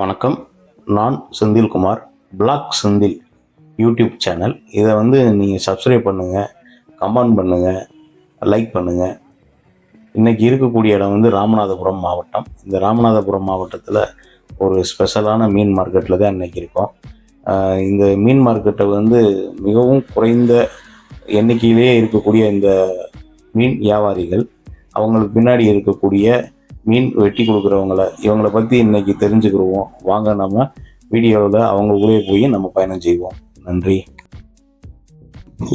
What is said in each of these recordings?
வணக்கம். நான் Senthilkumar black Senthil YouTube channel. இதை வந்து நீங்கள் சப்ஸ்கிரைப் பண்ணுங்கள் கமெண்ட் பண்ணுங்கள் லைக் பண்ணுங்கள் இன்றைக்கி இருக்கக்கூடிய இடம் வந்து ராமநாதபுரம் மாவட்டம். இந்த ராமநாதபுரம் மாவட்டத்தில் ஒரு ஸ்பெஷலான மீன் மார்க்கெட்டில் தான் இன்றைக்கி இருக்கோம். இந்த மீன் மார்க்கெட்டை வந்து மிகவும் குறைந்த எண்ணிக்கையிலேயே இருக்கக்கூடிய இந்த மீன் வியாபாரிகள் அவங்களுக்கு பின்னாடி இருக்கக்கூடிய மீன் வெட்டி கொடுக்குறவங்கள இவங்கள பற்றி இன்னைக்கு தெரிஞ்சுக்கிடுவோம் வாங்க நம்ம வீடியோவில் அவங்க கூட போய் நம்ம பயணம் செய்வோம். நன்றி.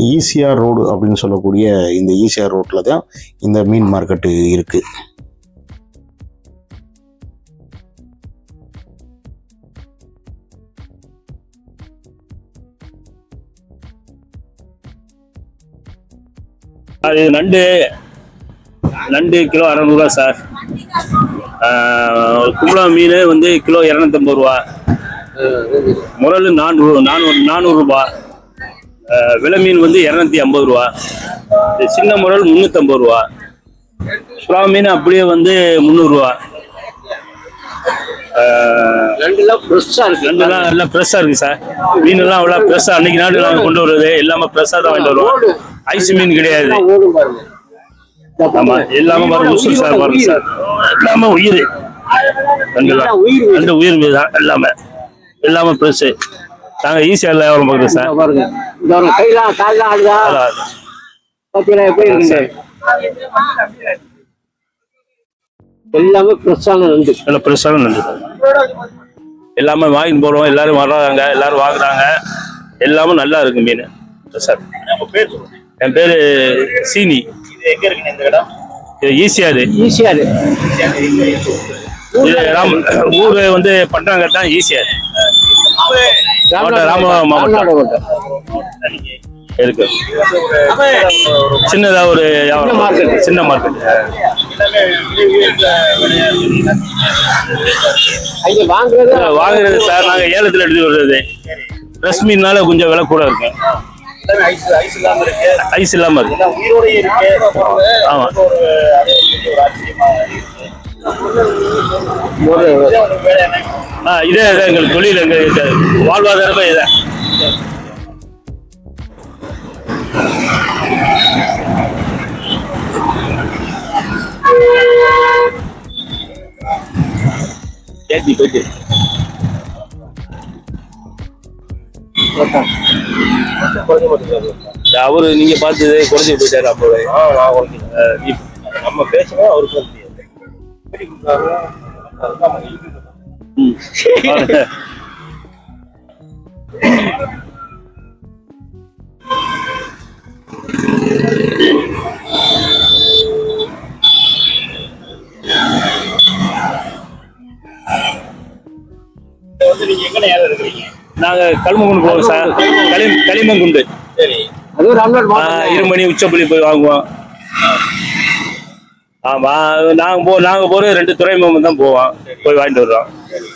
ஈசிஆர் ரோடு அப்படின்னு சொல்லக்கூடிய இந்த ஈசிஆர் ரோட்டில் தான் இந்த மீன் மார்க்கெட்டு இருக்குது அது நண்டு நண்டு கிலோ அறநூறுவா சார். கும்பலா மீன் வந்து கிலோ இரநூத்தம்பது ரூபா. முரல் நானூறு நானூறு நானூறுரூபா விலை மீன் வந்து இரநூத்தி ஐம்பது ரூபா. சின்ன முரல் முந்நூற்றம்பது ரூபா. சுறா மீன் அப்படியே வந்து முந்நூறுரூவா ரெண்டுலாம் ஃப்ரெஷ்ஷாக இருக்கு. ரெண்டுலாம் எல்லாம் ஃப்ரெஷ்ஷாக இருக்குது சார் மீனெல்லாம் அவ்வளோ ஃப்ரெஷ்ஷாக அன்னைக்கு நாடு நாங்கள் கொண்டு வருவது எல்லாமே ஃப்ரெஷ்ஷாக தான் வாங்கிட்டு வருவோம். ஐஸ் மீன் கிடையாது. ஆமா எல்லாமே பாருங்க உசுறு சார் பாருங்க சார். எல்லாமே உயிர். எல்லாம் உயிர் மீது தான் எல்லாமே எல்லாமே நாங்கள் ஈஸியாக வியாபாரம் பார்க்குறோம் சார்? பாருங்க. கையெல்லாம் கால்லாம் ஆடுதா? எப்படி எல்லாமே ஃப்ரெஷ்ஷான நண்டு. நல்ல ப்ரெஸ்ஸான நன்றி எல்லாமே வாங்கிட்டு போகிறோம் எல்லாரும் வர்றாங்க. எல்லாரும் வாங்குறாங்க. எல்லாமே நல்லா இருக்கு மீன். சார். என் பேர் சீனி. இது ஈஸியாக ஈஸியாக இருக்கு இது ராம் ஊர் வந்து பட்டாங்கட்டா ஈஸியாக மாவட்டம், ராமநாதபுரம் மாவட்டம். இருக்கு. சின்னதா ஒரு வியாபாரம். market. சின்ன மார்க்கெட். வாங்குறது வாங்குறது சார். நாங்க ஏலத்துல எடுத்து வர்றது ட்ரெஸ் மீன்னால கொஞ்சம் விலை கூட இருக்கு. ஐஸ் இல்லாம இருக்கு. ஆமா. ஒரு ஆ இதே எங்களுக்கு தொழில் எங்க வாழ்வாதாரமே இதான் ஏத்தி போயிட்டு அவரு நீங்க பார்த்தது குறைஞ்சி போயிட்டாரு அப்போ நம்ம பேசுவோம் அவருக்கு ம். நாங்க களிமங்குண்டு போவோம் சார். களி களிமங்குண்டு. இருமணி உச்சப்புள்ளி போய் வாங்குவோம். ஆமா நாங்க போ நாங்க போறது ரெண்டு துறைமுகம் தான் போவோம். போய் வாங்கிட்டு வருவோம்.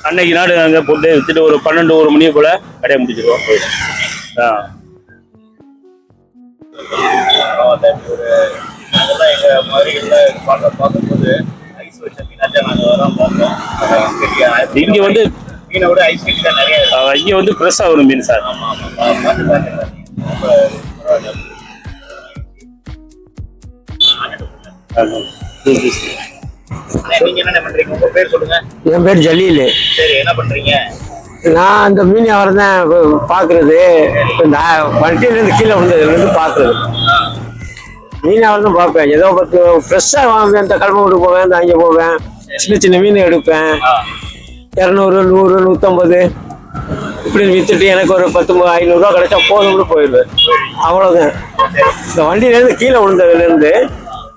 அன்னைக்கு நாடு அங்க போட்டு வித்துட்டு ஒரு பன்னெண்டு ஒரு மணி போல கடையை முடிச்சிருவோம் போய் ஆ. இங்க வந்து ஆ, இங்க வந்து ஃப்ரெஷ்ஷா வரும் மீன் சார். என் பேர் ஜலீல். நான் அந்த மீன் வியாபாரம் தான் பார்க்கறது. இந்த வண்டியிலேருந்து கீழே விழுந்ததுலேருந்து பார்க்கறது. மீன் வியாபாரம் தான் பார்ப்பேன். ஏதோ பத்து ஃப்ரெஷ்ஷாக வாங்குவேன் இந்த கடமை வீட்டுக்கு போவேன் இந்த அங்கே போவேன். சின்ன சின்ன மீன் எடுப்பேன். இரநூறு நூறு நூற்றம்பது இப்படின்னு விற்றுட்டு எனக்கு ஒரு பத்து ஐநூறுரூவா கிடைச்சா போதும்னு போயிடுவேன். அவ்வளோதான் இந்த வண்டியிலேருந்து கீழே விழுந்ததுலேருந்து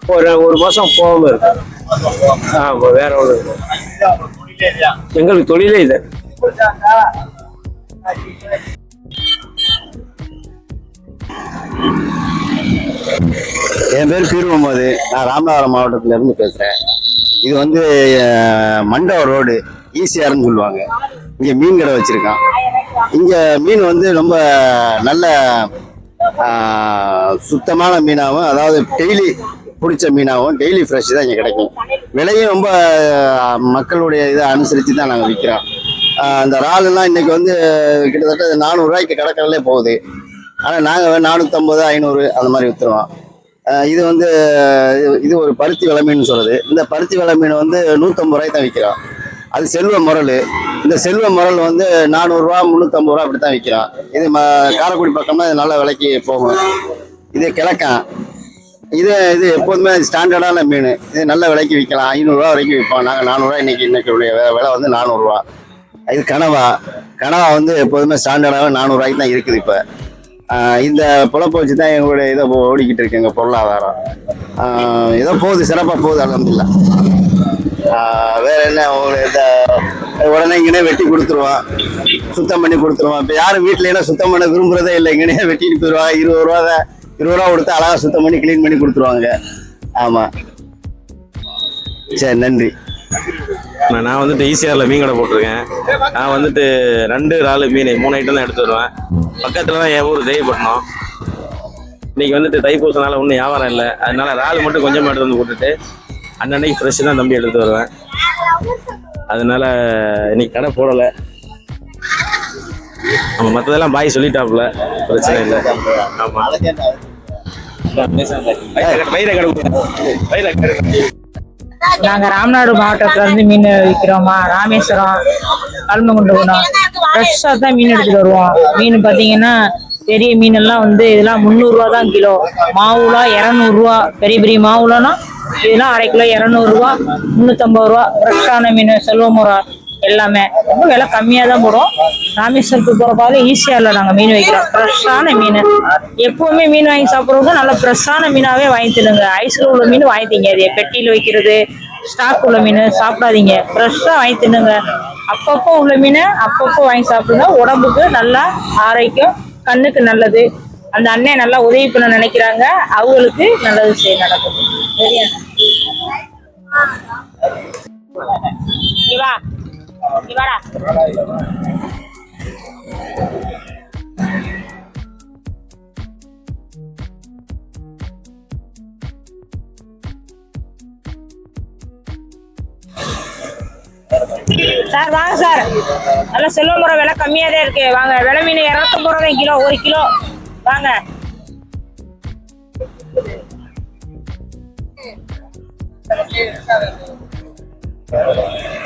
ஒரு ஒரு மாதம் போகாமல் இருக்கு. ஆமாம் வேற ஒன்று எங்களுக்கு தொழிலே இது. என் பேர் பீர் முகமது. நான் ராமநாதபுரம் மாவட்டத்திலேருந்து பேசுகிறேன் இது வந்து அஹ், மண்டப ரோடு. ஈஸியாருன்னு சொல்லுவாங்க. இங்கே மீன் கடை வச்சுருக்கான். இங்கே மீன் வந்து ரொம்ப நல்ல சுத்தமான மீனாகவும் அதாவது டெய்லி பிடிச்ச மீனாகவும் டெய்லி ஃப்ரெஷ் தான் இங்கே கிடைக்கும். விலையும் ரொம்ப மக்களுடைய இதை அனுசரித்து தான் நாங்கள் விற்கிறோம் அந்த இறாலெல்லாம் இன்னைக்கு வந்து கிட்டத்தட்ட நானூறுரூவாய்க்கு கடற்கரையிலே போகுது. ஆனால் நாங்கள் நானூற்றம்பது ஐநூறு அந்த மாதிரி விற்றுருவோம் இது வந்து இது- இது ஒரு பருத்தி விலை மீன் சொல்கிறது இந்த பருத்தி விலை மீன் வந்து நூற்றம்பது ரூபாய்க்கு தான் விற்கிறோம் அது செல்வ முரல். இந்த செல்வ முரல் வந்து நானூறுரூவா முந்நூற்றம்பது ரூபா அப்படி தான் விற்கிறோம் இது ம காரைக்குடி பக்கம்னா இது நல்ல விலைக்கு போகும். இது கிழக்கம் இது இது எப்போதுமே ஸ்டாண்டர்டான மீன். இது நல்ல விலைக்கு விற்கலாம். ஐநூறுரூவா வரைக்கும் விற்போம் நாங்கள் நானூறுரூவா இன்னைக்கு இன்னைக்கு உடைய விலை வந்து நானூறுரூவா இது கனவா. கனவா வந்து எப்போதுமே ஸ்டாண்டர்டாக நானூறுரூவாய்க்கு தான் இருக்குது இப்போ. இந்த பொழப்பை வச்சு தான் எங்களுடைய இதை ஓடிக்கிட்டு இருக்கு எங்கள் பொருளாதாரம். ஆஹ் ஏதோ போகுது சிறப்பாக போகுது அலமதுல்லா வேற என்ன இந்த உடனே இங்கனே வெட்டி கொடுத்துருவான். சுத்தம் பண்ணி கொடுத்துருவான். இப்போ யாரும் வீட்டில் என்ன சுத்தம் பண்ண விரும்புறதே இல்லை இங்கனே வெட்டிட்டு போயிடுவாங்க இருபது ரூபா இருபது ரூபா கொடுத்து அழகாக சுத்தம் பண்ணி க்ளீன் பண்ணி கொடுத்துருவாங்க. ஆமாம் சரி நன்றி. நான் வந்துட்டு ஈசிஆரில் மீன் கடை போட்டிருக்கேன். நான் வந்துட்டு ரெண்டு நாலு மீன் மூணு ஐட்டம் தான் எடுத்து வருவேன். பக்கத்தில் தான் என் ஊர் தெய்வப்பட்டினம் இன்னைக்கு வந்துட்டு தைப்பூசனால ஒன்றும் வியாபாரம் இல்லை. அதனால இறால் மட்டும் கொஞ்சமாக எடுத்து வந்து போட்டுட்டு அன்னன்னைக்கு ஃப்ரெஷ் தான் தம்பி எடுத்து வருவேன். அதனால இன்னைக்கு கடை போடலை. நம்ம மற்றதெல்லாம் பாய் சொல்லிட்டாப்புல. பிரச்சனை இல்லை. ஆமாம் நாங்க ராமநாடு மாவட்டத்துல இருந்து மீன் விற்கிறோமா ராமேஸ்வரம் கல்மகுண்டபுரம் ஃப்ரெஷ்ஷா தான் மீன் எடுத்துட்டு வருவோம். மீன் பாத்தீங்கன்னா பெரிய மீன் எல்லாம் வந்து இதெல்லாம் முந்நூறுரூவா தான் கிலோ. மாவுலா இரநூறுவா. பெரிய பெரிய மாவுலன்னா இதெல்லாம் அரை கிலோ இரநூறுவா முந்நூற்றம்பது ரூபா ஃப்ரெஷ்ஷான மீன் செல்வமுறா எல்லாமே. ரொம்ப விலை கம்மியாக தான் போடும். ராமேஸ்வரத்துக்கு போகிற பாதை ஈஸியாக நாங்கள் மீன் வைக்கிறோம். ஃப்ரெஷ்ஷான மீன். எப்போவுமே மீன் வாங்கி சாப்பிட்றவங்க நல்லா ஃப்ரெஷ்ஷான மீனாகவே வாங்கி தின்னுங்க. ஐஸில் உள்ள மீன் வாங்கி திங்காது பெட்டியில் வைக்கிறது ஸ்டாக் உள்ள மீன் சாப்பிடாதீங்க. ஃப்ரெஷ்ஷாக வாங்கி தின்னுங்க. அப்பப்போ உள்ள மீனை அப்பப்போ வாங்கி சாப்பிடுங்க. உடம்புக்கு நல்லா ஆரோக்கியம் கண்ணுக்கு நல்லது. அந்த அண்ணன் நல்லா உதவி பண்ண நினைக்கிறாங்க. அவங்களுக்கு நல்லது செய்ய நடக்குது. சரியா? சார் வாங்க சார். நல்லா செல்வ முறை விலை கம்மியாக தான் இருக்கு. வாங்க விலை மீன் இரநூத்தம்பது ரூபாய் கிலோ ஒரு கிலோ. வாங்க